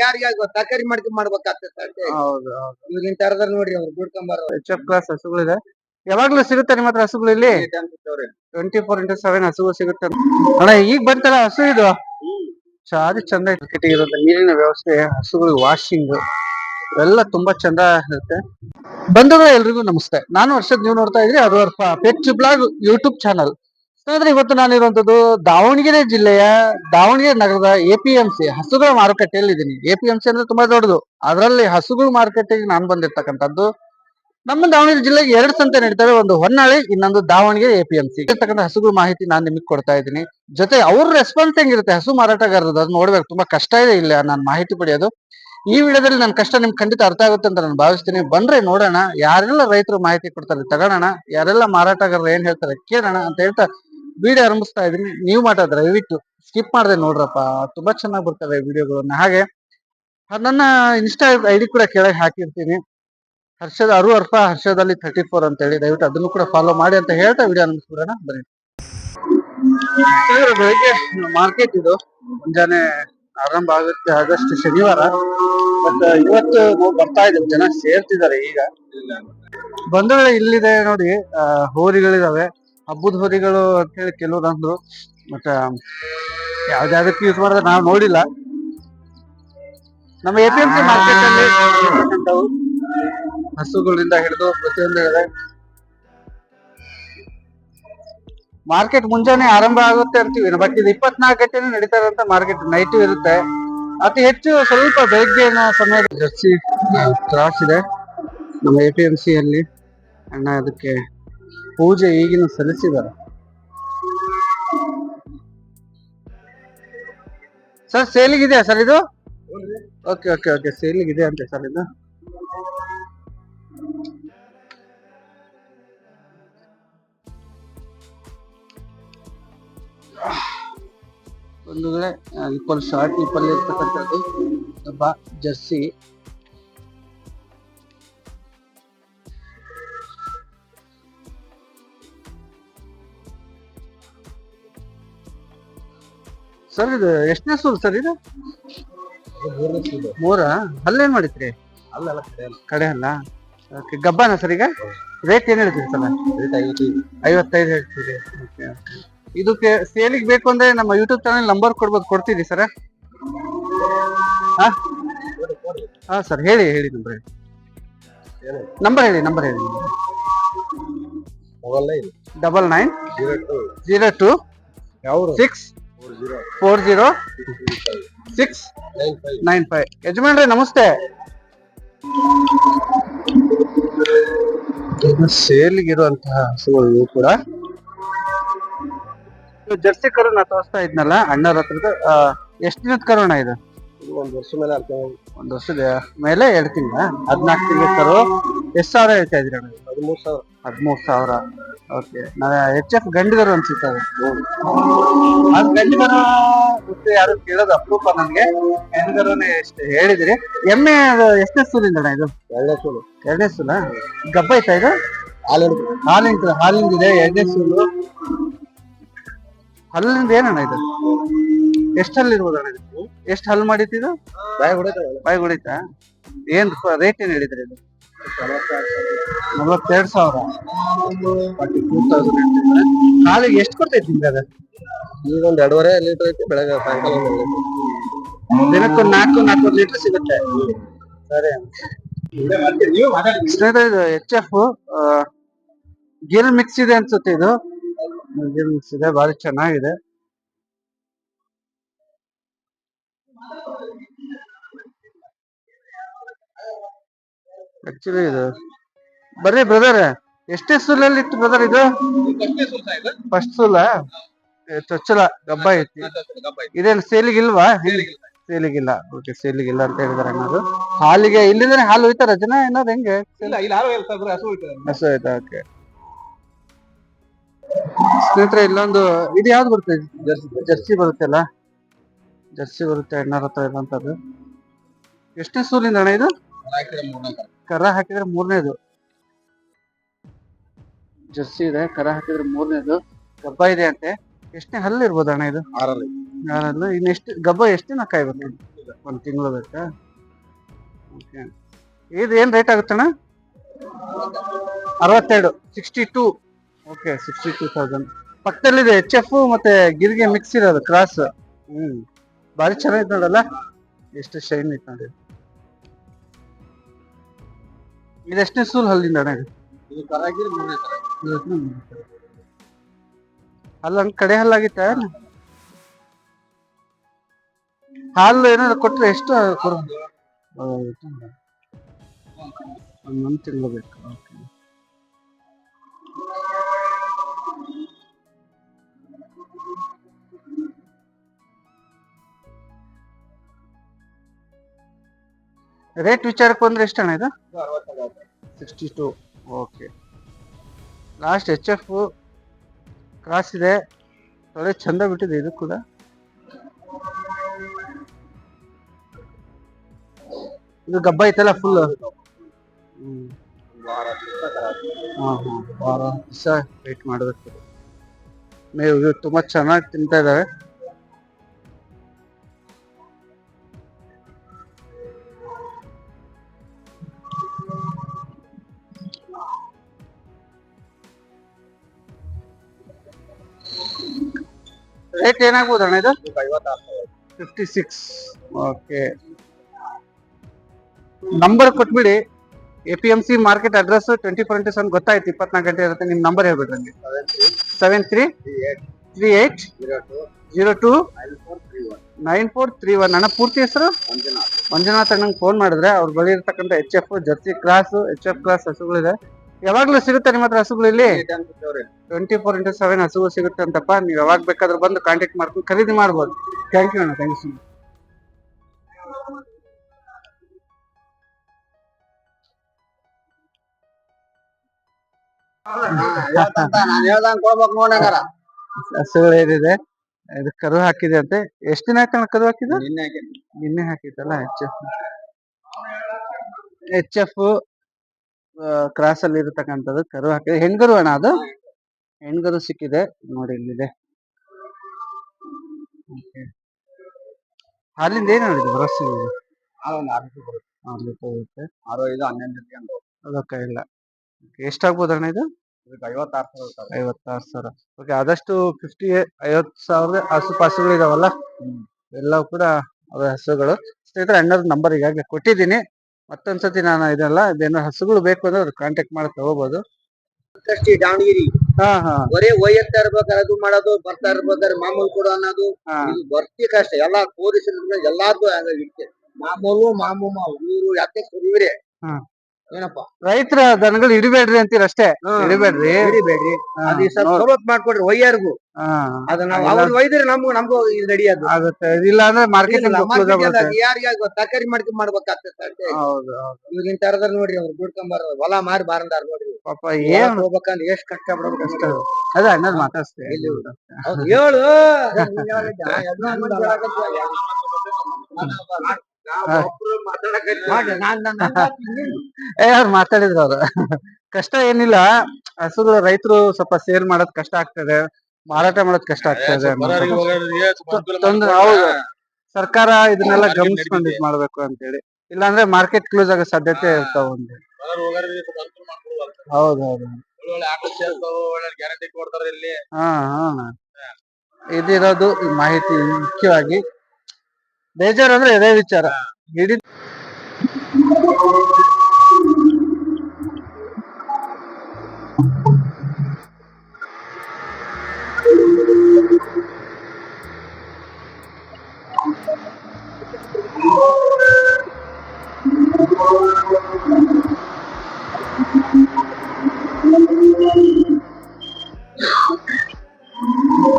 ಯಾರಿಗಾಗ ತರಕಾರಿ ಮಾಡ್ಕೊಂಡ್ ಮಾಡ್ಬೇಕಾಗ್ತದೆ ಹೌದು ಹೌದು. ತರದಾರ ನೋಡ್ರಿ ಅವ್ರು ದುಡ್ಕೊಂಬಾರ ಎಚ್ ಎಫ್ ಕ್ಲಾಸ್ ಹಸುಗಳಿದೆ. ಯಾವಾಗ್ಲೂ ಸಿಗುತ್ತೆ ನಿಮ್ಮ ಹತ್ರ ಹಸುಗಳು ಇಲ್ಲಿ? ಟ್ವೆಂಟಿ ಫೋರ್ ಇಂಟು ಸೆವೆನ್ ಹಸುಗಳು ಸಿಗುತ್ತೆ. ಅಣ್ಣ ಈಗ ಬಂತಲ್ಲ ಹಸು ಇದು? ಚಾರಿ ಚಂದ ಇರುತ್ತೆ ಇರುತ್ತೆ ನೀರಿನ ವ್ಯವಸ್ಥೆ ಹಸುಗಳು ವಾಷಿಂಗ್ ಎಲ್ಲ ತುಂಬಾ ಚಂದ ಇರುತ್ತೆ. ಬಂಧುಗಳ ಎಲ್ರಿಗೂ ನಮಸ್ತೆ. ನಾನು ವರ್ಷದ ನೀವು ನೋಡ್ತಾ ಇದ್ರಿ. ಅದು ವರ್ಷ ಪೆಚ್ ಬ್ಲಾಗ್ ಯೂಟ್ಯೂಬ್ ಚಾನಲ್ ಸ್ನೇಹಿತರೆ ಇವತ್ತು ನಾನಿರುವಂತದ್ದು ದಾವಣಗೆರೆ ಜಿಲ್ಲೆಯ ದಾವಣಗೆರೆ ನಗರದ ಎ ಪಿ ಎಂ ಸಿ ಹಸುಗಳ ಮಾರುಕಟ್ಟೆಯಲ್ಲಿ ಇದ್ದೀನಿ. ಎ ಪಿ ಎಂ ಸಿ ಅಂದ್ರೆ ತುಂಬಾ ದೊಡ್ಡದು. ಅದರಲ್ಲಿ ಹಸುಗಳ ಮಾರುಕಟ್ಟೆಗೆ ನಾನು ಬಂದಿರ್ತಕ್ಕಂಥದ್ದು. ನಮ್ಮ ದಾವಣಗೆರೆ ಜಿಲ್ಲೆಗೆ ಎರಡು ಸಂತೆ ನಡೀತವೆ ಒಂದು ಹೊನ್ನಾಳಿ, ಇನ್ನೊಂದು Davanagere A P M C. ಇರ್ತಕ್ಕಂಥ ಹಸುಗಳ ಮಾಹಿತಿ ನಾನು ನಿಮಗೆ ಕೊಡ್ತಾ ಇದ್ದೀನಿ. ಜೊತೆ ಅವ್ರ ರೆಸ್ಪಾನ್ಸ್ ಹೆಂಗಿರುತ್ತೆ? ಹಸು ಮಾರಾಟಗಾರರದ್ದು ಅದು ನೋಡ್ಬೇಕು. ತುಂಬಾ ಕಷ್ಟ ಇದೆ ಇಲ್ಲ ನಾನು ಮಾಹಿತಿ ಪಡೆಯೋದು. ಈ ವಿಡಿಯೋದಲ್ಲಿ ನನ್ನ ಕಷ್ಟ ನಿಮ್ಗೆ ಖಂಡಿತ ಅರ್ಥ ಆಗುತ್ತೆ ಅಂತ ನಾನು ಭಾವಿಸ್ತೀನಿ. ಬಂದ್ರೆ ನೋಡೋಣ. ಯಾರೆಲ್ಲ ರೈತರು ಮಾಹಿತಿ ಕೊಡ್ತಾರೆ ತಗೋಣ ಯಾರೆಲ್ಲ ಮಾರಾಟಗಾರರು ಏನ್ ಹೇಳ್ತಾರೆ ಕೇಳೋಣ ಅಂತ ಹೇಳ್ತಾ ವಿಡಿಯೋ ಆರಂಭಿಸ್ತಾ ಇದೀನಿ ನೀವು ಮಾತ್ರ ದಯವಿಟ್ಟು ಸ್ಕಿಪ್ ಮಾಡದೆ ನೋಡ್ರಪ್ಪ. ತುಂಬಾ ಚೆನ್ನಾಗಿ ಬರ್ತವೆ ವಿಡಿಯೋಗಳನ್ನ ಹಾಗೆ ನನ್ನ ಇನ್ಸ್ಟಾ ಐ ಡಿ ಕೂಡ ಕೆಳಗೆ ಹಾಕಿರ್ತೀನಿ. ಹರ್ಷದ, ಅರು ಅರ್ಪ ಹರ್ಷದಲ್ಲಿ ಥರ್ಟಿ ಫೋರ್ ಅಂತ ಹೇಳಿ, ದಯವಿಟ್ಟು ಅದನ್ನು ಕೂಡ ಫಾಲೋ ಮಾಡಿ ಅಂತ ಹೇಳ್ತಾ ವಿಡಿಯೋ ಆರಂಭಿಸ್ಬಿಡೋಣ, ಬನ್ನಿ. ಬೆಳಿಗ್ಗೆ ಮಾರ್ಕೆಟ್ ಇದು, ಮುಂಜಾನೆ ಆರಂಭ ಆಗುತ್ತೆ ಆಗಸ್ಟ್, ಶನಿವಾರ. ಬಟ್ ಇವತ್ತು ಬರ್ತಾ ಇದ್ದೇವೆ, ಜನ ಸೇರ್ತಿದ್ದಾರೆ ಈಗ. ಬಂಧುಗಳು ಇಲ್ಲಿದೆ ನೋಡಿ ಹೋರಿಗಳಿದಾವೆ. ಹಬ್ಬದ ಹೋರಿಗಳು ಅಂತ ಹೇಳಿ ಕೆಲವ್ರು ಅಂದ್ರು ಬಟ್ ಯಾವ್ದಾದಕ್ಕೆ ಯೂಸ್ ಮಾಡಿದ್ರೆ ನಾವು ನೋಡಿಲ್ಲ. ನಮ್ಮ A P M C market ಅಲ್ಲಿ ಹಸುಗಳಿಂದ ಹಿಡಿದು ಪ್ರತಿಯೊಂದು ಮಾರ್ಕೆಟ್ ಮುಂಜಾನೆ ಆರಂಭ ಆಗುತ್ತೆ ಅಂತೀವಿ. ಬಟ್ ಇದು ಇಪ್ಪತ್ನಾಲ್ಕು ಗಂಟೆನೂ ನಡೀತಾರೆ ಅಂತ ಮಾರ್ಕೆಟ್ ನೈಟು ಇರುತ್ತೆ. ಅತಿ ಹೆಚ್ಚು ಸ್ವಲ್ಪ ಬೆಳಗ್ಗಿನ ಸಮಯ ಜರ್ಸಿ ಕ್ರಾಸ್ ಇದೆ. ನಮ್ಮ ಎ ಪಿ ಎಂ ಸಿ ಅಲ್ಲಿ. ಅಣ್ಣ, ಅದಕ್ಕೆ ಪೂಜೆ ಈಗಿನ ಸಲ್ಲಿಸಿದ್ದಾರೆ. ಸರ್, ಸೇಲಿಗಿದೆಯಾ ಸರ್ ಇದು? ಓಕೆ ಓಕೆ ಓಕೆ ಸೇಲಿಗಿದೆ ಅಂತೆ ಸರ್ ಇದು? ಒಂದು ವೇಳೆ ಈಕ್ವಲ್ ಶಾರ್ಟ್ ಈಕ್ವಲ್ ಇರ್ತಕ್ಕಂಥದ್ದು ಹಬ್ಬ ಜರ್ಸಿ ಸರ್ ಇದು ಎಷ್ಟನೇ ಸೂರು ಸರ್ ಇದು? ಮೂರ. ಅಲ್ಲೇನ್ ಮಾಡಿದ್ರಿ? ಕಡೆ ಅಲ್ಲ. ಗಬ್ಬಾನ ಸರ್ ಈಗ? ರೇಟ್ ಏನ್ ಹೇಳ್ತೀರಿ ಸರ್ ಐವತ್ತೈದು ಹೇಳ್ತೀರಿ. ಓಕೆ ಇದಕ್ಕೆ ಸೇಲಿಗೆ ಬೇಕು ಅಂದ್ರೆ ನಮ್ಮ ಯೂಟ್ಯೂಬ್ ಚಾನಲ್ ನಂಬರ್ ಕೊಡ್ಬೋದು ಕೊಡ್ತೀರಿ ಸರ್ ಹಾ? ಹಾ ಸರ್ ಹೇಳಿ ಹೇಳಿ ನಂಬರ್ ಹೇಳಿ. ನಂಬರ್ ಹೇಳಿ ನಂಬರ್ ಹೇಳಿ. Double nine zero two six four zero six nine five. ಯಜಮಾನ್ರಿ ನಮಸ್ತೆ. ಸೇಲ್ಗಿರುವಂತಹ ಹಸುಗಳು ಇವು ಕೂಡ. ಜರ್ಸಿ ಕರು ನಾ ತೋರಿಸ್ತಾ ಇದ್ನಲ್ಲ ಅಣ್ಣರ ಹತ್ರದ ಎಷ್ಟು ದಿನದ ಕರೋಣ ಇದು? ಒಂದ್ ವರ್ಷ ಮೇಲೆ ಅರ್ಥ ಒಂದ್ ವರ್ಷದ ಮೇಲೆ ಎರಡು ತಿಂಗಳ ಹದಿನಾಲ್ಕು ತಿಂಗಳ ಕರು ಎಷ್ಟು ಸಾವಿರ ಹೇಳ್ತಾ ಇದ್ರಿ ಹದಿಮೂರು ಸಾವಿರ. ಹದಿಮೂರು ಸಾವಿರ. ಓಕೆ ನಾ ಎಫ್ ಗಂಡಿಗರು ಅನ್ಸುತ್ತೆ ಅದು. ಅದು ಗಂಡಿಗರು ಗೊತ್ತು ಯಾರು ಕೇಳೋದು ಅಪರೂಪ ನನಗೆ. ಗಂಡಿಗರನೇ ಎಷ್ಟು ಹೇಳಿದಿರಿ. ಎಮ್ಮೆ ಅದು ಎಷ್ಟನೇ ಸೂಲಿಂದ ಅಣ್ಣ ಇದು? ಎರಡನೇ ಸೂಲು. ಎರಡನೇ ಸೂಲ? ಗಬ್ಬ ಐತಾ ಇದು? ಹಾಲು ಹಾಲಿಂದ. ಹಾಲಿಂದ ಇದೆ ಎರಡನೇ ಸೂಲು. ಹಲ್ಲಿಂದ ಏನಣ್ಣ ಇದು? ಎಷ್ಟು ಹಲ್ಲು ಇರ್ಬೋದು ಅಣ್ಣ ಇದು ಎಷ್ಟು ಹಲ್ಲು ಮಾಡಿತ್ತು ಇದು? ಬಾಯಿ ಹೊಡೆದ ಬಾಯಿ ಹೊಡಿತಾ ಏನ್ ರೇಟ್ ಏನ್ ಹೇಳಿದ್ರಿ ಇದು? ನಲವತ್ತೆರಡು ಸಾವಿರ. ಕಾಲಿಗೆ ಎಷ್ಟು ಕೊಡ್ತೈತಿ ನಿಮ್ಗೆ ಅದು? ಈಗ ಒಂದ್ ಎರಡೂವರೆ ಲೀಟರ್ ಐತಿ ಬೆಳಗ್ಗೆ ಸಾಯಂಕಾಲ ಒಂದ್ ದಿನಕ್ಕೊಂದು ನಾಲ್ಕು ನಾಲ್ಕು ಲೀಟರ್ ಸಿಗುತ್ತೆ. ಸರಿ ಸ್ನೇಹಿತರೆ ಇದು ಎಚ್ ಎಫ್ ಗಿಲ್ ಮಿಕ್ಸ್ ಇದೆ ಅನ್ಸುತ್ತೆ ಇದು. ಗಿಲ್ ಮಿಕ್ಸ್ ಇದೆ ಬಾರಿ ಚೆನ್ನಾಗಿದೆ. ಆಕ್ಚುಲಿ ಇದು. ಬರ್ರಿ ಬ್ರದರ್ ಎಷ್ಟೇ ಸುಲಲ್ಲಿ ಇತ್ತು ಬ್ರದರ್ ಇದು? ಫಸ್ಟ್ ಸುಲ ಚೊಚ್ಚಲ ಗಬ್ಬ ಐತಿ. ಇದೇನು ಸೇಲಿಗಿಲ್ವಾ ಸೇಲಿಗಿಲ್ಲ ಓಕೆ ಸೇಲಿಗಿಲ್ಲ ಅಂತ ಹೇಳಿದಾರೆ ಅನ್ನೋದು. ಹಾಲಿಗೆ ಇಲ್ಲಿಂದ ಹಾಲು ಹೋಯ್ತಾರ ಜನ ಏನಾದ್ರು ಹೆಂಗೆ? ಹಸು ಓಕೆ ಸ್ನೇಹಿತರೆ ಇಲ್ಲೊಂದು ಇದು ಯಾವ್ದು ಬರುತ್ತೆ? ಜರ್ಸಿ ಜರ್ಸಿ ಬರುತ್ತೆ ಅಲ್ಲ? ಜರ್ಸಿ ಬರುತ್ತೆ ಅಣ್ಣರ ಹತ್ರ ಇರುವಂತದ್ದು ಎಷ್ಟೇ ಸೂಲಿಂದ ಅಣ್ಣ ಇದು? ಕರ ಹಾಕಿದ್ರೆ ಮೂರನೇದು. ಜರ್ಸಿ ಇದೆ ಕರ ಹಾಕಿದ್ರೆ ಮೂರನೇದು. ಗಬ್ಬ ಇದೆ ಅಂತೆ. ಎಷ್ಟನೇ ಹಲ್ಲು ಇರ್ಬೋದು ಅಣ್ಣ ಇದು? ಆರಲ್ಲಿ. ಆರಲ್ಲು. ಇನ್ನು ಎಷ್ಟು ಗಬ್ಬ ಎಷ್ಟು ದಿನ ಕಾಯ್ಬೇಕು? ಒಂದು ತಿಂಗಳು ಬೇಕಾ? ಓಕೆ. ಇದು ಏನು ರೇಟ್ ಆಗುತ್ತಣ್ಣ? ಅರವತ್ತೆರಡು sixty two okay sixty two thousand ಪಕ್ಕದಲ್ಲಿದೆ H F ಮತ್ತೆ ಗಿರಿಗೆ ಮಿಕ್ಸ್ ಇರೋದು ಕ್ರಾಸ್ ಹ್ಮ್. ಭಾರಿ ಚೆನ್ನಾಗಿತ್ತು ನೋಡಲ್ಲ? ಎಷ್ಟು ಶೈನ್ ಇತ್ತು ನೋಡಿ. ಇದು ಎಷ್ಟನೇ ಸೂಲ್ ಹಲ್ಲಿಂದ ಅಣ್ಣ ಇದು? ಇದು ಕರಾಗಿರಿ ಮೂರನೇ ತರ ಇದು ಎಷ್ಟನೇ ಮೂರು? ಹಲ್ಲು ಹಂಗ್ ಕಡೆ ಹಲ್ಲಾಗಿತ್ತ ಹಾಲು ಏನಾದ್ರು ಕೊಟ್ರೆ ಎಷ್ಟು ಕೊಡೋದು ಒಂದ್ ತಿಂಗಳು ಬೇಕು ಓಕೆ ರೇಟ್ ವಿಚಾರಕ್ಕೆ ಬಂದ್ರೆ ಎಷ್ಟು ಅಣ್ಣ ಇದು? Sixty two okay last H F cross ಇದೆ. ಒಳ್ಳೆ ಚಂದ ಬಿಟ್ಟಿದೆ ಇದು ಕೂಡ. ಇದು ಗಬ್ಬ ಐತಲ್ಲ ಫುಲ್ ವಾರ ದಿವ್ಸ ವೇಟ್ ಮಾಡಬೇಕು ಮೇವು ತುಂಬಾ ಚೆನ್ನಾಗಿ ತಿಂತಾ ಇದಾವೆ. ರೇಟ್ ಏನಾಗ್ಬೋದು ಅಣ್ಣ ಇದು. ಫಿಫ್ಟಿ ಸಿಕ್ಸ್ ಓಕೆ ನಂಬರ್ ಕೊಟ್ಬಿಡಿ. A P M C market address twenty four into seven ಗೊತ್ತಾಯ್ತು ಇಪ್ಪತ್ನಾಲ್ಕು ಗಂಟೆ ಇರುತ್ತೆ ನಿಮ್ಮ ನಂಬರ್ ಹೇಳ್ಬಿಡ್ರಿ ನನಗೆ seven three three eight zero two nine four three one ಅಣ್ಣ ಪೂರ್ತಿ ಹೆಸರು? ಮಂಜುನಾಥ್. ಮಂಜುನಾಥ್ ಅಣ್ಣಂಗೆ ಫೋನ್ ಮಾಡಿದ್ರೆ ಅವ್ರ ಬಳಿ ಇರ್ತಕ್ಕಂಥ H F jersey class H F class ಹಸುಗಳಿದೆ. ಯಾವಾಗ್ಲೂ ಸಿಗುತ್ತೆ ನಿಮ್ಮ ಹತ್ರ ಹಸುಗಳು ಇಲ್ಲಿ. ಟ್ವೆಂಟಿ ಫೋರ್ ಇಂಟು ಸೆವೆನ್ ಹಸುಗಳು ಸಿಗುತ್ತೆ ಅಂತಪ್ಪ. ನೀವು ಯಾವಾಗ ಬೇಕಾದ್ರೂ ಬಂದು ಕಾಂಟ್ಯಾಕ್ಟ್ ಮಾಡ್ಕೊಂಡು ಖರೀದಿ ಮಾಡ್ಬೋದು. ಥ್ಯಾಂಕ್ ಯು ಅಣ್ಣ ಥ್ಯಾಂಕ್ ಯು. ಹಸುಗಳು ಏನಿದೆ? ಇದು ಕರು ಹಾಕಿದೆ ಅಂತೆ. ಎಷ್ಟು ದಿನ ಆಯ್ತಣ್ಣ ಕರು ಹಾಕಿದ್ರು ನಿನ್ನೆ ಹಾಕಿದ್ದಲ್ಲ H F. H F cross ಅಲ್ಲಿ ಇರತಕ್ಕಂಥದ್ದು. ಕರು ಹಾಕಿದೆ ಹೆಣ್ಗರು ಅಣ್ಣ ಅದು? ಹೆಣ್ಗರು ಸಿಕ್ಕಿದೆ? ನೋಡಿ ಇಲ್ಲಿದೆ. ಅಲ್ಲಿಂದ ಏನು ಹೇಳಿದೆ ಭರವಸೆ ಇದೆ? ಹಾಲು ಒಂದು ಆರು ಲೀಟ್ರ್ ಬರುತ್ತೆ. ಆರು ಐದು ಹನ್ನೊಂದು. ಅದಕ್ಕೆ ಇಲ್ಲ. ಎಷ್ಟಾಗ್ಬೋದು ಅಣ್ಣ ಇದು? ಐವತ್ತಾರು ಸಾವಿರ. ಐವತ್ತಾರು ಸಾವಿರ. ಓಕೆ ಆದಷ್ಟು ಫಿಫ್ಟಿ ಐವತ್ತು ಸಾವಿರದ ಆಸುಪಾಸುಗಳು ಇದಾವಲ್ಲ? ಎಲ್ಲವೂ ಕೂಡ ಅವರ ಹಸುಗಳು. ಸ್ನೇಹಿತರೆ ಅಣ್ಣರ ನಂಬರ್ ಈಗಾಗಲೇ ಕೊಟ್ಟಿದ್ದೀನಿ. ಮತ್ತೊಂದ್ಸತಿ ನಾನು ಇದೆಲ್ಲ ಇದೇನೋ ಹಸುಗಳು ಬೇಕು ಅಂದ್ರೆ ಅವ್ರು ಕಾಂಟ್ಯಾಕ್ಟ್ ಮಾಡಿ ತಗೋಬಹುದು ಅಷ್ಟೇ ದಾವಣಗೆರೆ. ಹಾ ಹಾ. ಬರೀ ಒಯ್ಯತ್ತಾ ಇರ್ಬೇಕಾರೆ ಅದು ಮಾಡೋದು ಬರ್ತಾ ಇರ್ಬೇಕಾದ್ರೆ ಮಾಮೂಲು ಕೊಡು ಅನ್ನೋದು. ಹಾ. ಇದು ಬರ್ತಿ ಕಷ್ಟ ಎಲ್ಲಾ ತೋರಿಸಿದ್ರೆ ಎಲ್ಲಾರ್ದು ಹಂಗಾಗಿತ್ತೆ ಮಾಮೂಲು ಮಾಮೂಮ ಊರು ಯಾಕೆ ಸುರಿವ್ರೆ ಹಾ. ಏನಪ್ಪ? ರೈತರ ದನಗಳು ಇಡಬೇಡ್ರಿ ಅಂತೀರ ಅಷ್ಟೇ ಇಡಬೇಡ್ರಿ. ಹಿಡಿಬೇಡ್ರಿ ಹಾ, ಅದು ಈ ಸ್ವಲ್ಪ ನೋಡ್- ಸವಲತ್ತು ಮಾಡ್ಕೊಡ್ರಿ ಒಯ್ಯಾರ್ಗು ಅದನ್ನ ನಾವು. ಅವ್ರು ಒಯ್ದ್ರೆ ನಮ್ಗೂ ನಮ್ಗೂ ಇದು ನಡೆಯೋದು ಆಗುತ್ತೆ. ಇಲ್ಲ ಅಂದ್ರೆ ಮಾರ್ಕೆಟಿಂಗ್ ಯಾರಿಗೆ ತರಕಾರಿ ಮಾಡ್ಕೊಂಡ್ ಮಾಡ್ಬೇಕಾಗ್ತದೆ ಹೌದು ತರದಾರ ನೋಡ್ರಿ ಅವ್ರು ದುಡ್ಕೊಂಬಾರ ಹೊಲ ಮಾರಿ ಬಾರಂದಾರ ನೋಡ್ರಿ. ಪಾಪ ಏನ್? ಹೋಗ್ಬೇಕಂದ್ರೆ ಎಷ್ಟ್ ಕಷ್ಟ ಪಡ್ಬೇಕು ಅದ ಅದೇ ಮಾತಾಡ್ಸ್ತೇವೆ ಹೇಳು. ಏ ಅವ್ರ ಮಾತಾಡಿದ್ರು ಅವ್ರು. ಕಷ್ಟ ಏನಿಲ್ಲ. ಹಸುಗಳು ರೈತರು ಸ್ವಲ್ಪ ಸೇಲ್ ಮಾಡೋದ್ ಕಷ್ಟ ಆಗ್ತದೆ. ಮಾರಾಟ ಮಾಡೋದ್ ಕಷ್ಟ ಆಗ್ತದೆ ತೊಂದ್ರೆ ಹೌದು. ಸರ್ಕಾರ ಇದನ್ನೆಲ್ಲ ಗಮನಿಸ್ಕೊಂಡು ಇದ್ ಮಾಡ್ಬೇಕು ಅಂತೇಳಿ. ಇಲ್ಲಾಂದ್ರೆ ಮಾರ್ಕೆಟ್ ಕ್ಲೋಸ್ ಆಗೋ ಸಾಧ್ಯತೆ ಇರ್ತಾವ ಒಂದು. ಹೌದೌದು ಹೌದು ಗ್ಯಾರಂಟಿ ಕೊಡ್ತಾರೆ ಇಲ್ಲಿ. ಹಾ ಹಾ. ಇದಿರೋದು ಮಾಹಿತಿ ಮುಖ್ಯವಾಗಿ ಬೇಜಾರು ಅಂದ್ರೆ ಅದೇ ವಿಚಾರ. ಇಡೀ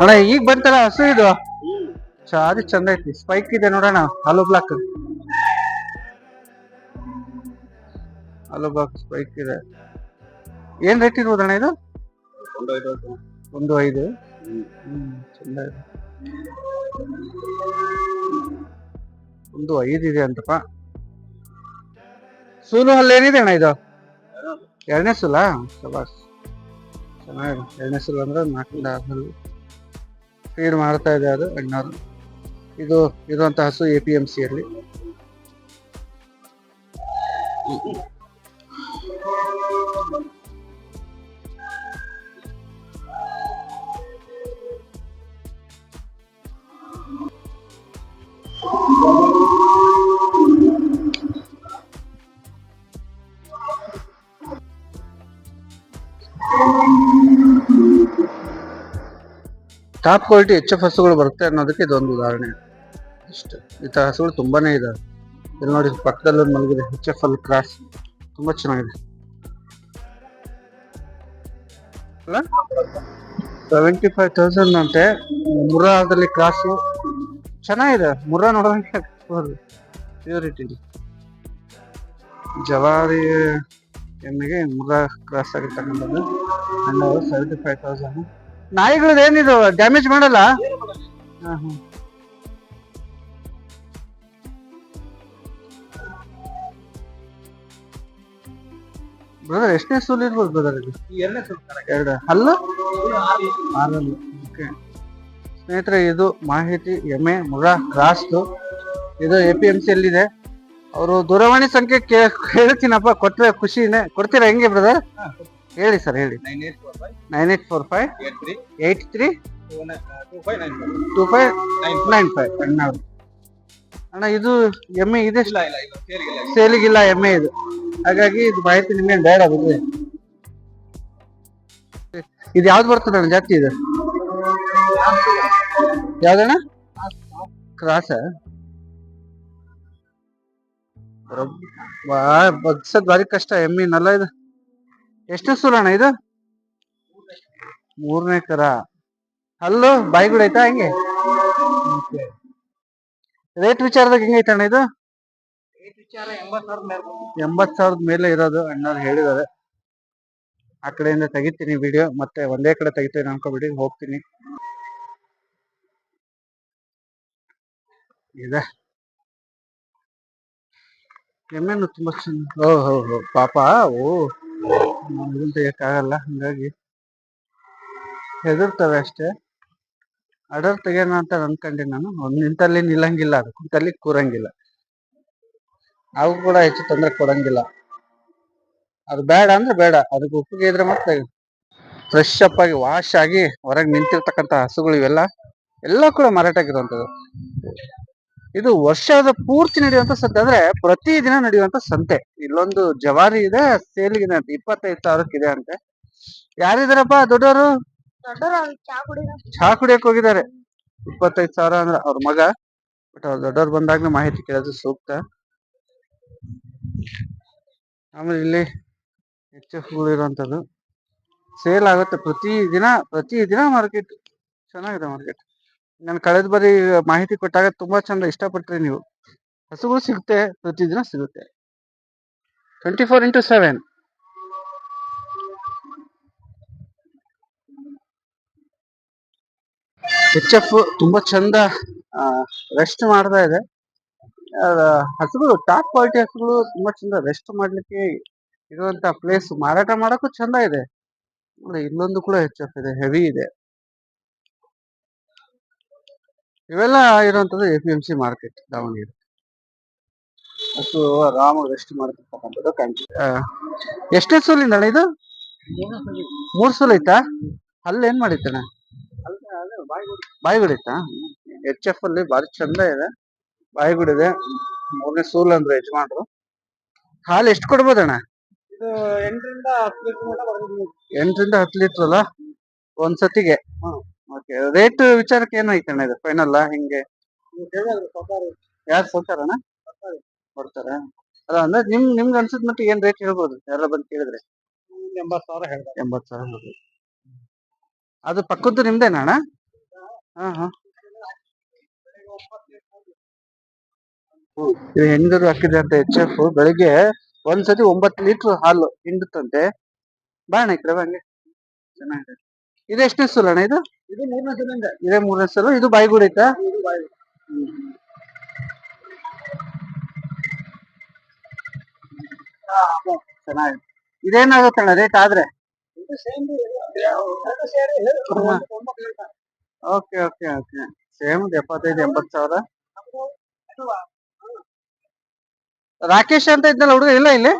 ಅಣ್ಣ ಈಗ ಬರ್ತಾರ ಹಸು ಇದು. ಚಾರಿ ಚಂದ ಐತಿ. ಸ್ಪೈಕ್ ಇದೆ ನೋಡೋಣ hello black hello black spike ಇದೆ. ಏನ್ ರೇಟ್ ಇರ್ಬೋದಣ್ಣ ಇದು? ಒಂದು ಐದು. ಚಂದ ಇದೆ. ಒಂದು ಐದು ಇದೆ ಅಂತಪ್ಪ. ಸೂಲು ಅಲ್ಲಿ ಏನಿದೆ ಅಣ್ಣ ಇದು? ಎರಡನೇ ಸೂಲ? ಶಬಾಸ್ ಚೆನ್ನಾಗಿದೆ. ಎರಡನೇ ಸಲ ಅಂದ್ರೆ ನಾಲ್ಕರಿಂದ ಆರು ಫೀಡ್ ಮಾಡ್ತಾ ಇದೆ ಅದು ಅಣ್ಣವ್ರು ಇದು ಇರುವಂತಹ ಹಸು ಎ ಪಿ ಎಂ ಸಿಯಲ್ಲಿ ಟಾಪ್ ಕ್ವಾಲಿಟಿ ಎಚ್ ಎಫ್ ಹಸುಗಳು ಬರುತ್ತೆ ಅನ್ನೋದಕ್ಕೆ ಇದೊಂದು ಉದಾಹರಣೆ. ಇಷ್ಟು. ಈ ಥರ ಹಸುಗಳು ತುಂಬಾನೇ ಇದಾವೆ ಇಲ್ಲಿ ನೋಡಿ ಪಕ್ಕದಲ್ಲಿ ಒಂದು ಮಲಗಿದೆ. ಎಚ್ ಎಫ್ ಅಲ್ಲಿ ಕ್ರಾಸ್ ತುಂಬಾ ಚೆನ್ನಾಗಿದೆ. ಸೆವೆಂಟಿ ಫೈವ್ ತೌಸಂಡ್ ಅಂತೆ. ಮುರಾದಲ್ಲಿ ಕ್ರಾಸು ಚೆನ್ನಾಗಿದೆ. ಮುರಾ ನೋಡೋದಂಗೆ ಪ್ಯೂರಿಟಿ ಜವಾರಿ ಎಮ್ಮೆಗೆ ಮುರ ಕ್ರಾಸ್ ಆಗಿರ್ತಕ್ಕಂಥದ್ದು ಹಣ್ಣು ಸೆವೆಂಟಿ ಫೈವ್ ತೌಸಂಡ್ ನಾಯಿಗಳದ್ದು ಏನಿದು ಡ್ಯಾಮೇಜ್ ಮಾಡಲ್ಲ? ಹಾಂ, ಹಾ. ಬ್ರದರ್ ಎಷ್ಟನೇ ಸೂಲ್ ಇರ್ಬೋದು ಬ್ರದರ್ ಇದು. ಎರಡನೇ ಎರಡು. ಹಲ್ಲು? ಆರಲ್ಲು. ಓಕೆ. ಸ್ನೇಹಿತರೆ ಇದು ಮಾಹಿತಿ ಎಮ್ಮೆ ಮುರ ಕ್ರಾಸ್ದು ಇದು ಎ ಪಿ ಎಂ ಸಿ ಅಲ್ಲಿದೆ. ಅವರು ದೂರವಾಣಿ ಸಂಖ್ಯೆ ಕೇ- ಹೇಳ್ತೀನಪ್ಪ ಕೊಟ್ಟರೆ ಖುಷಿನೇ ಕೊಡ್ತೀರಾ ಹೆಂಗೆ ಬ್ರದರ್ ಹೇಳಿ ಸರ್ ಹೇಳಿ. Nine eight four five nine eight four five eight three two five nine five two five nine nine five ಅಣ್ಣ. ಅಣ್ಣ ಇದು ಎಮ್ಮೆ ಇದೆ? ಸೇಲಿಗಿಲ್ಲ ಎಮ್ಮೆ ಇದು. ಹಾಗಾಗಿ ಇದು ಮಾಹಿತಿ ನಿಮ್ಗೇನು ಬೇಡ ಬಿಡ್ರಿ ಇದು ಯಾವ್ದು ಬರ್ತದೆ ಅಣ್ಣ ಜಾತಿ ಇದು? ಯಾವ್ದಣ್ಣ? ಕ್ರಾಸ ಬಗ್ಸದ್ ಬಾರಿ ಕಷ್ಟ ಎಮ್ಮಿನಲ್ಲ ಇದು. ಎಷ್ಟು ಸೂಲ್ ಅಣ್ಣ ಇದು? ಮೂರನೇ ಕರ. ಹಲ್ಲು ಬಾಯಿಗಳು ಐತಾ ಹೆಂಗೆ? ರೇಟ್ ವಿಚಾರದಾಗ ಹೆಂಗೈತೆ ಅಣ್ಣ ಇದು? ಎಂಬತ್ ಸಾವಿರದ ಮೇಲೆ ಇರೋದು ಅಣ್ಣವ್ರು ಹೇಳಿದಾರೆ ಆ ಕಡೆಯಿಂದ ತೆಗಿತೀನಿ ವಿಡಿಯೋ ಮತ್ತೆ ಒಂದೇ ಕಡೆ ತೆಗಿತೀನಿ ಅನ್ಕೋಬಿಡಿ ಹೋಗ್ತೀನಿ. ಇದೆ. ಎಮ್ಮೆನು ತುಂಬಾ ಚೆನ್ನ ಓ ಹೋ ಹೋ ಪಾಪ ಓ ಇದನ್ನ ತೆಗಿಯಕ್ಕಾಗಲ್ಲ ಹಂಗಾಗಿ ಹೆದರ್ತವೆ ಅಷ್ಟೇ. ಅಡರ್ ತೆಗಿಯೋಣ ಅಂತ ಅನ್ಕೊಂಡೆ ನಾನು. ನಿಂತಲ್ಲಿ ನಿಲ್ಲಂಗಿಲ್ಲ, ಅದು ಕುಂತಲ್ಲಿ ಕೂರಂಗಿಲ್ಲ. ಅವು ಕೂಡ ಹೆಚ್ಚು ತೊಂದರೆ ಕೊಡಂಗಿಲ್ಲ. ಅದು ಬೇಡ ಅಂದ್ರೆ ಬೇಡ. ಅದಕ್ಕೆ ಉಪ್ಪುಗೆ ಇದ್ರೆ ಮತ್ತೆ ಫ್ರೆಶ್ ಅಪ್ ಆಗಿ ವಾಶ್ ಆಗಿ ಹೊರಗೆ ನಿಂತಿರ್ತಕ್ಕಂಥ ಹಸುಗಳು ಇವೆಲ್ಲ, ಎಲ್ಲ ಕೂಡ ಮಾರಾಟಕ್ಕಿರುವಂಥದ್ದು ಇದು ವರ್ಷದ ಪೂರ್ತಿ ನಡೆಯುವಂತ ಸಂತೆ ಅಂದ್ರೆ ಪ್ರತಿ ದಿನ ನಡೆಯುವಂತ ಸಂತೆ. ಇಲ್ಲೊಂದು ಜವಾರಿ ಇದೆ ಸೇಲಿಗಿದೆ ಅಂತ ಇಪ್ಪತ್ತೈದು ಸಾವಿರಕ್ಕಿದೆ ಅಂತೆ. ಯಾರಿದಾರಪ್ಪ ದೊಡ್ಡವರು ಚಹಾ ಕುಡಿಯಕ್ ಹೋಗಿದ್ದಾರೆ. ಇಪ್ಪತ್ತೈದು ಸಾವಿರ ಅಂದ್ರೆ ಅವ್ರ ಮಗ. ಬಟ್ ಅವ್ರ ದೊಡ್ಡವ್ರು ಬಂದಾಗ ಮಾಹಿತಿ ಕೇಳೋದು ಸೂಕ್ತ. ಆಮೇಲೆ ಇಲ್ಲಿ ಹೆಚ್ಚು ಎಫ್ ಇರುವಂತದ್ದು ಸೇಲ್ ಆಗುತ್ತೆ ಪ್ರತಿ ದಿನ ಪ್ರತಿ ದಿನ ಮಾರ್ಕೆಟ್ ಚೆನ್ನಾಗಿದೆ ಮಾರ್ಕೆಟ್ ನಾನು ಕಳೆದ ಬಾರಿ ಮಾಹಿತಿ ಕೊಟ್ಟಾಗ ತುಂಬಾ ಚಂದ ಇಷ್ಟಪಟ್ರಿ ನೀವು. ಹಸುಗಳು ಸಿಗುತ್ತೆ ಪ್ರತಿದಿನ ಸಿಗುತ್ತೆ. Twenty four into seven H F ತುಂಬಾ ಚಂದ ರೆಸ್ಟ್ ಮಾಡ್ತಾ ಇದೆ. ಹಸುಗಳು ಟಾಪ್ ಕ್ವಾಲಿಟಿ ಹಸುಗಳು ತುಂಬಾ ಚಂದ ರೆಸ್ಟ್ ಮಾಡ್ಲಿಕ್ಕೆ ಇರುವಂತ ಪ್ಲೇಸ್ ಮಾರಾಟ ಮಾಡಕ್ಕೂ ಚಂದ ಇದೆ. ಇನ್ನೊಂದು ಕೂಡ ಎಚ್ ಎಫ್ ಇದೆ ಹೆವಿ ಇದೆ. ಇವೆಲ್ಲ ಇರುವಂತದ್ದು A P M C market Davanagere. ಹಸು, ರಾಮ ರೆಸ್ಟ್ ಮಾಡ್ತಿರ್ತಕ್ಕಂಥದ್ದು ಕಾಣ್ತಿದೆ. ಎಷ್ಟೇ ಎಷ್ಟನೇ ಸೂಲಿಂದ ಅಣ್ಣ ಇದು? ಮೂರ್ ಸೂಲ್. ಐತಾ ಅಲ್ಲಿ ಏನ್ ಮಾಡಿತ್ತಣ್ಣ ಬಾಯಿಗುಡಿತಾ? ಎಚ್ ಎಫ್ ಅಲ್ಲಿ ಬಾರಿ ಚಂದ ಇದೆ. ಬಾಯಿಗುಡಿದೆ. ಮೂರನೇ ಸೂಲ್ ಅಂದ್ರೆ ಯಜಮಾನ್ರು. ಹಾಲು ಎಷ್ಟು ಕೊಡ್ಬೋದಣ್ಣ ಇದು ಎಂಟರಿಂದ ಹತ್ತು ಲೀಟರ್ ಎಂಟರಿಂದ ಹತ್ತು ಲೀಟರ್ ಅಲ್ಲ ಒಂದ್ ಸತಿಗೆ ಓಕೆ ರೇಟ್ ವಿಚಾರಕ್ಕೆ ಏನಾಯ್ತಣ್ಣ ಇದು? ಫೈನಲ್ ಹಿಂಗೆ? ಯಾರು ಕೊಡ್ತಾರಣ್ಣ? ಕೊಡ್ತಾರ. ಅಲ್ಲ ಅಂದ್ರೆ ನಿಮ್ ನಿಮ್ಗೆ ಅನ್ಸಿದ್ ಮಟ್ಟಿಗೆ ಏನ್ ರೇಟ್ ಹೇಳ್ಬೋದು? ಯಾರ ಬಂದು ಕೇಳಿದ್ರೆ. ಎಂಬತ್ತು ಸಾವಿರ ಎಂಬತ್ತು ಎಂಬತ್ ಸಾವಿರ. ಅದು ಪಕ್ಕದ್ದು ನಿಮ್ದೇನಾ ಅಣ್ಣ? ಹಾ ಹಾ ಇದು ಹೆಂಗರು ಹಾಕಿದೆ ಅಂತ ಎಚ್ ಎಫ್ ಬೆಳಿಗ್ಗೆ ಒಂದ್ಸತಿ ಒಂಬತ್ತು ಲೀಟರ್ ಹಾಲು ಹಿಂಡುತ್ತಂತೆ. ಬಾಣ ಈ ಕಡೆ ಹಂಗೆ. ಚೆನ್ನಾಗಿದೆ. ಇದು ಎಷ್ಟನೇ ಸಲ ಅಣ್ಣ ಇದು? ಇದು ಮೂರನೇ ಸಲ ಇದೇ. ಮೂರನೇ ಸಲ? ಇದು ಬಾಯಿಗುಡಿ ಐತಾ? ಇದು ಬಾಯಿ. ಚೆನ್ನಾಗಿದೆ. ಇದೇನಾಗುತ್ತೆ ಅಣ್ಣ ರೇಟ್ ಆದ್ರೆ? ಓಕೆ ಓಕೆ ಓಕೆ ಸೇಮ್ ಎಪ್ಪತ್ತೈದು ಎಂಬತ್ತು ಸಾವಿರ. ರಾಕೇಶ್ ಅಂತ ಇದ್ನಲ್ಲ ಹುಡುಗ ಇಲ್ಲ ಇಲ್ಲಿ?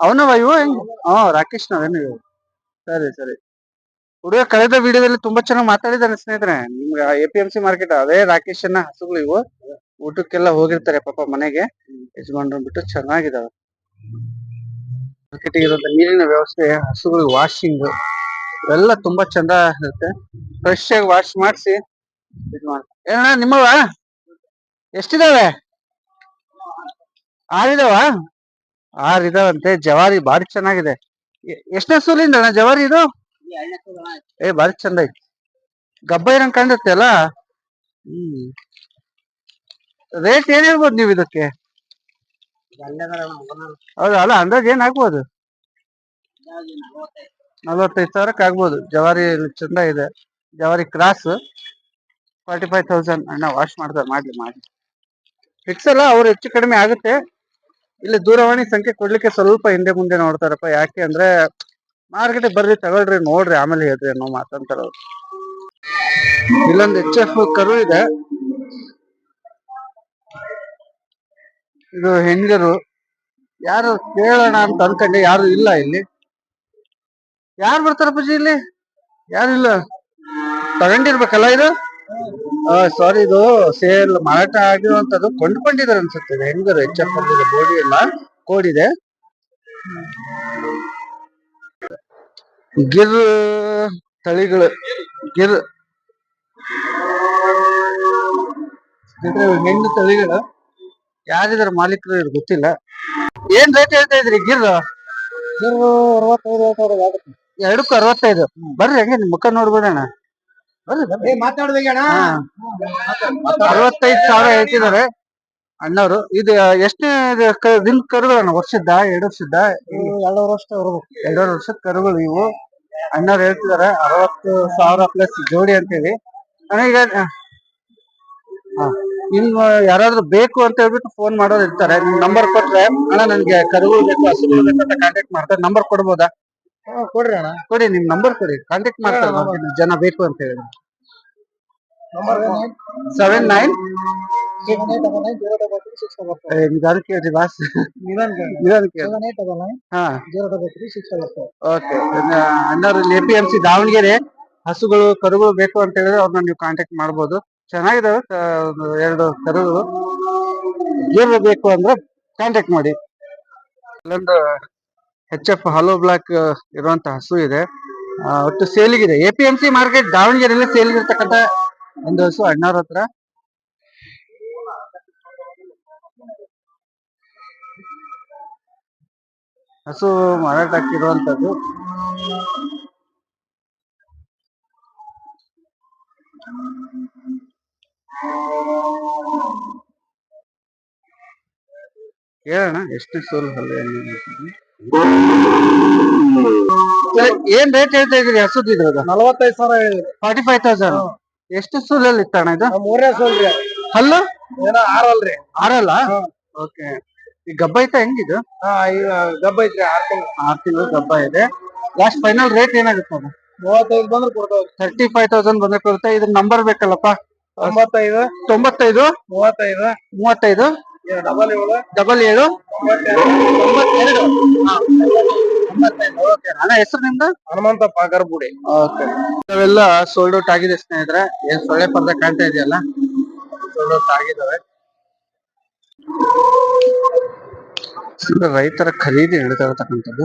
ಅವನವ ಇವು ಹಾ, ರಾಕೇಶ್ ನಾವೇನು ಇವು ಸರಿ ಸರಿ. ಹುಡುಗ ಕಳೆದ ವಿಡಿಯೋದಲ್ಲಿ ತುಂಬಾ ಚೆನ್ನಾಗಿ ಮಾತಾಡಿದಾನೆ ಸ್ನೇಹಿತರೆ. ನಿಮ್ಗೆ A P M C market ಅದೇ ರಾಕೇಶ್ ಅನ್ನ ಹಸುಗಳು ಇವು. ಊಟಕ್ಕೆಲ್ಲ ಹೋಗಿರ್ತಾರೆ ಪಾಪ ಮನೆಗೆ. ಯಜಮಾನ್ರು ಬಿಟ್ಟು ಚೆನ್ನಾಗಿದಾವೆ. ಮಾರ್ಕೆಟ್ ಇರುವಂತ ನೀರಿನ ವ್ಯವಸ್ಥೆ, ಹಸುಗಳು ವಾಷಿಂಗ್ ಇವೆಲ್ಲ ತುಂಬಾ ಚಂದ ಇರುತ್ತೆ. ಫ್ರೆಶ್ ಆಗಿ ವಾಶ್ ಮಾಡಿಸಿ ಇದು ಮಾಡಿ. ಏನಣ್ಣ ನಿಮ್ಮವ ಎಷ್ಟಿದಾವೆ? ಆರಿದಾವ? ಆರಿದಾವಂತೆ ಜವಾರಿ ಬಾರಿ ಚೆನ್ನಾಗಿದೆ. ಎಷ್ಟನೇ ಸೂಲಿಂದ ಅಣ್ಣ ಜವಾರಿ ಇದು? ಏ ಬಾರಿ ಚಂದ ಐತಿ. ಗಬ್ಬ ಇರಂಗ್ ಕಾಣುತ್ತೆ ಅಲ್ಲ ಹ್ಮ್. ರೇಟ್ ಏನ್ ಹೇಳ್ಬೋದು ನೀವು ಇದಕ್ಕೆ? ಹೌದಾ ಅಲ್ಲ ಅಂದಾಜ್ ಏನ್ ಆಗ್ಬೋದು? ನಲವತ್ತೈದು ಸಾವಿರಕ್ಕೆ ಆಗ್ಬೋದು. ಜವಾರಿ ಚಂದ ಇದೆ. ಜವಾರಿ ಕ್ರಾಸ್ ಫಾರ್ಟಿ ಫೈವ್ ತೌಸಂಡ್ ಅಣ್ಣ ವಾಶ್ ಮಾಡ್ತಾರೆ, ಮಾಡ್ಲಿ ಮಾಡಿ ಫಿಕ್ಸ್ ಅಲ್ಲ ಅವ್ರು ಹೆಚ್ಚು ಕಡಿಮೆ ಆಗುತ್ತೆ. ಇಲ್ಲಿ ದೂರವಾಣಿ ಸಂಖ್ಯೆ ಕೊಡ್ಲಿಕ್ಕೆ ಸ್ವಲ್ಪ ಹಿಂದೆ ಮುಂದೆ ನೋಡ್ತಾರಪ್ಪ. ಯಾಕೆ ಅಂದ್ರೆ ಮಾರ್ಕೆಟ್ ಬರ್ರಿ ತಗೊಳ್ರಿ, ನೋಡ್ರಿ, ಆಮೇಲೆ ಹೇಳ್ರಿ ಅನ್ನೋ ಮಾತಂತಾರ ಇಲ್ಲೊಂದು ಎಚ್ ಎಫ್ ಕರು ಇದೆ. ಇದು ಹೆಂಗರು ಯಾರು ಕೇಳೋಣ ಅಂತ ಅನ್ಕೊಂಡೆ, ಯಾರು ಇಲ್ಲ ಇಲ್ಲಿ. ಯಾರು ಬರ್ತಾರ ಪೂಜಿ ಇಲ್ಲಿ? ಯಾರು ಇಲ್ಲ ತಗೊಂಡಿರ್ಬೇಕಲ್ಲ ಇದು? ಸಾರಿ ಇದು ಸೇಲ್ ಮಾರಾಟ ಆಗಿರುವಂತದ್ದು ಕೊಂಡ್ಕೊಂಡಿದ್ದಾರೆ ಅನ್ಸುತ್ತೆ. ಹೆಂಗರು ಎಫ್ ಬೋಡಿ ಎಲ್ಲ ಕೋಡಿದೆ ಗಿರ್ ತಳಿಗಳು, ಗಿರ್. ಹೆಣ್ಣು ತಳಿಗಳು. ಯಾರಿದಾರ ಮಾಲೀಕರು ಇದು ಗೊತ್ತಿಲ್ಲ. ಏನ್ ರೇಟ್ ಹೇಳ್ತಾ ಇದ್ರಿ, ಗಿರ್? ಎರಡಕ್ಕೂ ಅರವತ್ತೈದು. ಬರ್ರಿ ಹಂಗೆ ನಿಮ್ ಮುಖ ನೋಡ್ಬೋದಣ್ಣ. ಅರವತ್ತೈದು ಸಾವಿರ ಹೇಳ್ತಿದಾರೆ ಅಣ್ಣವ್ರು. ಇದು ಎಷ್ಟನೇ ದಿನ ಕರುಗಳಣ್ಣ ವರ್ಷದ ಎರಡು ವರ್ಷದ ಎರಡು ವರ್ಷ ಎರಡೂವರೆ ವರ್ಷದ ಕರುಗಳು ಇವು. ಅಣ್ಣವ್ರು ಹೇಳ್ತಿದಾರೆ ಅರವತ್ತು ಸಾವಿರ ಪ್ಲಸ್ ಜೋಡಿ ಅಂತೇಳಿ. ಅಣ್ಣ ಈಗ ನಿಮ್ ಯಾರಾದ್ರೂ ಬೇಕು ಅಂತ ಹೇಳ್ಬಿಟ್ಟು ಫೋನ್ ಮಾಡೋರು ಇರ್ತಾರೆ. ನಿಮ್ ನಂಬರ್ ಕೊಟ್ರೆ ಅಣ್ಣ ನನ್ಗೆ ಕರುಗಳು ಬೇಕು ಹಸುಗಳು ಬೇಕು ಅಂತ ಕಾಂಟ್ಯಾಕ್ಟ್ ಮಾಡ್ತಾರೆ. ನಂಬರ್ ಕೊಡ್ಬೋದಾ? ಕೊಡ್ರಿ ಅಣ್ಣ. ಕೊಡಿ ನಿಮ್ ನಂಬರ್ ಕೊಡಿ. ಕಾಂಟ್ಯಾಕ್ಟ್ ಮಾಡ್ತಾರೆ ಜನ ಬೇಕು ಅಂತ ಹೇಳಿದ್ರೆ ಸೆವೆನ್ ನೈನ್ ನಿಧಾನ ಕೇಳ್ರಿ ಬಾಸ್ ನಿಧಾನ okay ಅಣ್ಣವ್ರಲ್ಲಿ A P M C Davanagere. ಹಸುಗಳು ಕರುಗಳು ಬೇಕು ಅಂತ ಹೇಳಿದ್ರೆ ಅವ್ರನ್ನ ನೀವು ಕಾಂಟ್ಯಾಕ್ಟ್ ಮಾಡ್ಬೋದು. ಚೆನ್ನಾಗಿದಾವೆ ಎರಡು ಕರುಗಳು. ಏನು ಬೇಕು ಅಂದ್ರೆ ಕಾಂಟ್ಯಾಕ್ಟ್ ಮಾಡಿ. ಇಲ್ಲೊಂದು ಎಚ್ ಎಫ್ ಹಲೋ ಬ್ಲಾಕ್ ಇರುವಂತಹ ಹಸು ಇದೆ. ಒಟ್ಟು ಸೇಲಿಗಿದೆ A P M C market ದಾವಣಗೆರೆಯಲ್ಲಿ ಸೇಲಿಗಿರ್ತಕ್ಕಂಥ ಒಂದು ಹಸು, ಅಣ್ಣವ್ರ ಹತ್ರ. ಹಸು ಮಾರಾಟಕ್ಕಿರುವಂತದ್ದು. ಹೇಳೋಣ ಎಷ್ಟು ಸೋಲು ಹಲ್ಲೆ ಏನ್ ರೇಟ್ ಹೇಳ್ತಾ ಇದ್ರಿ ಹಸುದ್ ಇದ್ರದ? ನಲವತ್ತೈದು ಸಾವಿರ ಹೇಳಿದ್ರಿ. ಫಾರ್ಟಿ ಫೈವ್ ತೌಸಂಡ್ ಎಷ್ಟು ಸೂಲಲ್ಲಿ ಇತ್ತಣ್ಣ ಇದು? ಮೂರನೇ ಸೋಲ್ರಿ ಹಲ್ಲು? ಏನೋ ಆರಲ್ರಿ ಆರಲ್ಲ ಓಕೆ. ಈ ಗಬ್ಬ ಐತಾ ಹೆಂಗಿದು? ಹಾ ಈಗ ಗಬ್ಬ ಐತ್ರಿ ಆರ್ ತಿಂಗಳು. ಆರ್ ತಿಂಗಳು ಗಬ್ಬ ಇದೆ. ಲಾಸ್ಟ್ ಫೈನಲ್ ರೇಟ್ ಏನಾಗುತ್ತೆ ಅದು? ಮೂವತ್ತೈದು ಬಂದ್ರೆ ಕೊಡ್ತಾವ್ರಿ ತರ್ಟಿ ಫೈವ್ ತೌಸಂಡ್ ಬಂದ್ರೆ ಕೊಡುತ್ತೆ. ಇದ್ರ ನಂಬರ್ ಬೇಕಲ್ಲಪ್ಪ? ತೊಂಬತ್ತೈದು. ತೊಂಬತ್ತೈದು? ಮೂವತ್ತೈದು. ಮೂವತ್ತೈದು? ಡಬಲ್ ಏಳು? ಡಬಲ್ ಏಳು ತೊಂಬತ್ತೆರಡು ಅಣ್ಣ ಹೆಸರು ನಿಮ್ದು? ಹನುಮಂತಪ್ಪ ಗರ್ಬುಡಿ ಓಕೆ ಅವೆಲ್ಲ ಸೋಲ್ಡ್ ಔಟ್ ಆಗಿದೆ ಸ್ನೇಹಿತರೆ. ಏನ್ ಸೊಳ್ಳೆ ಪರ್ದ ಕಾಣ್ತಾ ಇದೆಯಲ್ಲ? ಸೋಲ್ಡ್ ಔಟ್ ಆಗಿದಾವೆ. ರೈತರ ಖರೀದಿ ನಡೀತಾ ಇರತಕ್ಕಂಥದ್ದು.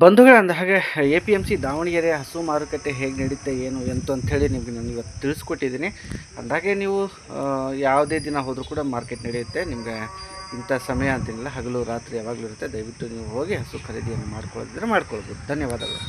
ಬಂಧುಗಳ, ಅಂದ ಹಾಗೆ A P M C Davanagere ಹಸು ಮಾರುಕಟ್ಟೆ ಹೇಗೆ ನಡೀತೆ, ಏನು, ಎಂತ ಅಂಥೇಳಿ ನಿಮಗೆ ನಾನು ಇವತ್ತು ತಿಳಿಸ್ಕೊಟ್ಟಿದ್ದೀನಿ. ಅಂದಾಗೆ ನೀವು ಯಾವುದೇ ದಿನ ಹೋದರೂ ಕೂಡ ಮಾರ್ಕೆಟ್ ನಡೆಯುತ್ತೆ. ನಿಮಗೆ ಇಂಥ ಸಮಯ ಅಂತೇನಿಲ್ಲ, ಹಗಲು ರಾತ್ರಿ ಯಾವಾಗಲೂ ಇರುತ್ತೆ. ದಯವಿಟ್ಟು ನೀವು ಹೋಗಿ ಹಸು ಖರೀದಿಯನ್ನು ಮಾಡ್ಕೊಳ್ಳೋದಿದ್ರೆ ಮಾಡ್ಕೊಳ್ಬೋದು. ಧನ್ಯವಾದಗಳು.